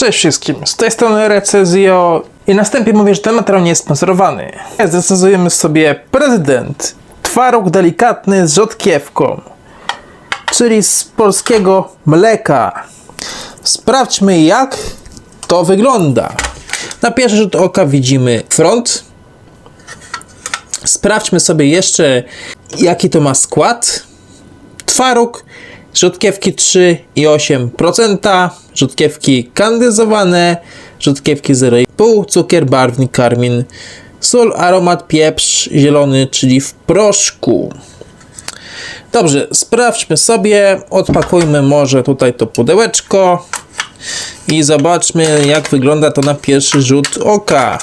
Cześć wszystkim, z tej strony Recezjo i na wstępie mówię, że ten materiał nie jest sponsorowany. Zdecydujemy sobie prezydent, twaróg delikatny z rzodkiewką, czyli z polskiego mleka. Sprawdźmy jak to wygląda. Na pierwszy rzut oka widzimy front. Sprawdźmy sobie jeszcze jaki to ma skład. Twaróg, rzodkiewki 3,8%, rzodkiewki kandyzowane, rzodkiewki 0,5%, cukier, barwnik, karmin, sól, aromat, pieprz zielony, czyli w proszku. Dobrze, sprawdźmy sobie, odpakujmy może tutaj to pudełeczko i zobaczmy jak wygląda to na pierwszy rzut oka.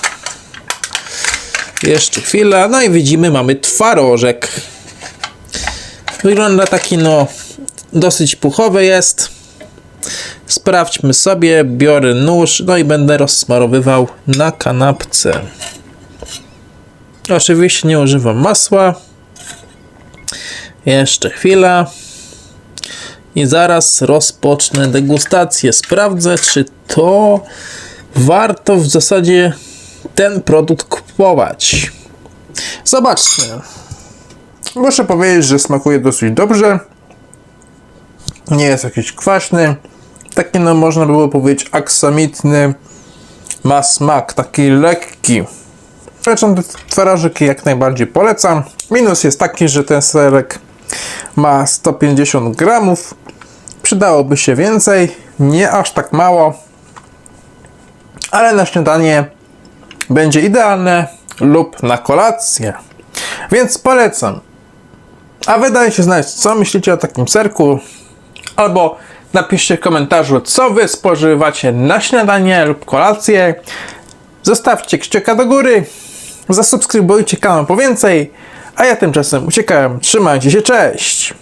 Jeszcze chwila, no i widzimy mamy twarożek. Wygląda taki no dosyć puchowy jest. Sprawdźmy sobie, biorę nóż, no i będę rozsmarowywał na kanapce. Oczywiście nie używam masła. Jeszcze chwila. I zaraz rozpocznę degustację. Sprawdzę, czy to warto w zasadzie ten produkt kupować. Zobaczmy. Muszę powiedzieć, że smakuje dosyć dobrze. Nie jest jakiś kwaśny. Taki, no można było powiedzieć, aksamitny. Ma smak, taki lekki. Zresztą te twarożki jak najbardziej polecam. Minus jest taki, że ten serek ma 150 gramów. Przydałoby się więcej, nie aż tak mało. Ale na śniadanie będzie idealne lub na kolację. Więc polecam. A wy dajcie znać, co myślicie o takim serku. Albo napiszcie w komentarzu, co wy spożywacie na śniadanie lub kolację. Zostawcie kciuka do góry. Zasubskrybujcie kanał po więcej. A ja tymczasem uciekałem. Trzymajcie się, cześć!